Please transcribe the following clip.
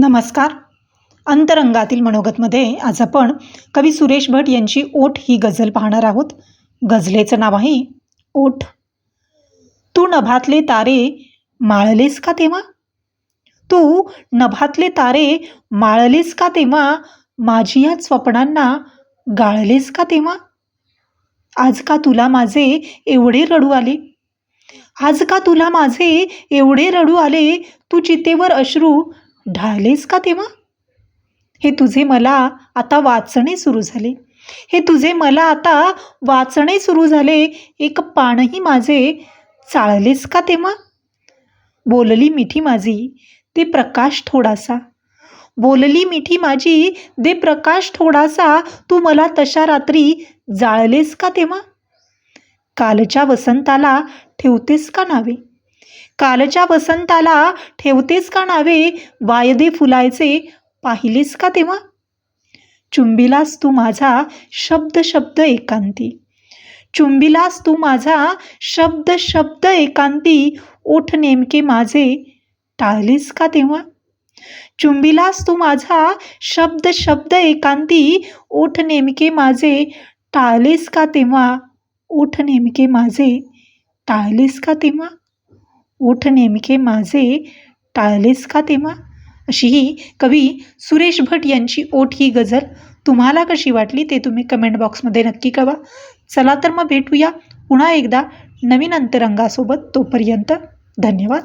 नमस्कार. अंतरंगातील मनोगतमध्ये आज आपण कवी सुरेश भट यांची ओठ ही गझल पाहणार आहोत. गझलेचं नाव आहे ओठ. तू नभातले तारे माळलेस का तेव्हा? तू नभातले तारे माळलेस का तेव्हा? माझी या स्वप्नांना गाळलेस का तेव्हा? आज का तुला माझे एवढे रडू आले? आज का तुला माझे एवढे रडू आले? तू चितेवर अश्रू ढाळलेस का तेव्हा? हे तुझे मला आता वाचणे सुरू झाले. हे तुझे मला आता वाचणे सुरू झाले. एक पानही माझे चाळलेस का तेव्हा? बोलली मिठी माझी ते प्रकाश थोडासा. बोलली मिठी माझी दे प्रकाश थोडासा. तू मला तशा रात्री जाळलेस का तेव्हा? कालच्या वसंताला ठेवतेस का नावे? कालच्या वसंताला ठेवतेस का नावे? वायदे फुलायचे. पाहिलेस का तेव्हा? चुंबिलास तू माझा शब्द शब्द एकांती. चुंबिलास तू माझा शब्द शब्द एकांती. ओठ नेमके माझे. टाळलीस का तेव्हा? चुंबिलास तू माझा शब्द शब्द एकांती. ओठ नेमके माझे. टाळलेस का तेव्हा? ओठ नेमके माझे. टाळलेस का तेव्हा? ओठ नेमके माझे टाळलेस का तेव्हा? अशी ही कवी सुरेश भट यांची ओठ ही गझल. तुम्हाला कशी वाटली ते तुम्ही कमेंट बॉक्समध्ये नक्की कळवा. चला तर मग भेटूया पुन्हा एकदा नवीन अंतरंगासोबत तोपर्यंत धन्यवाद.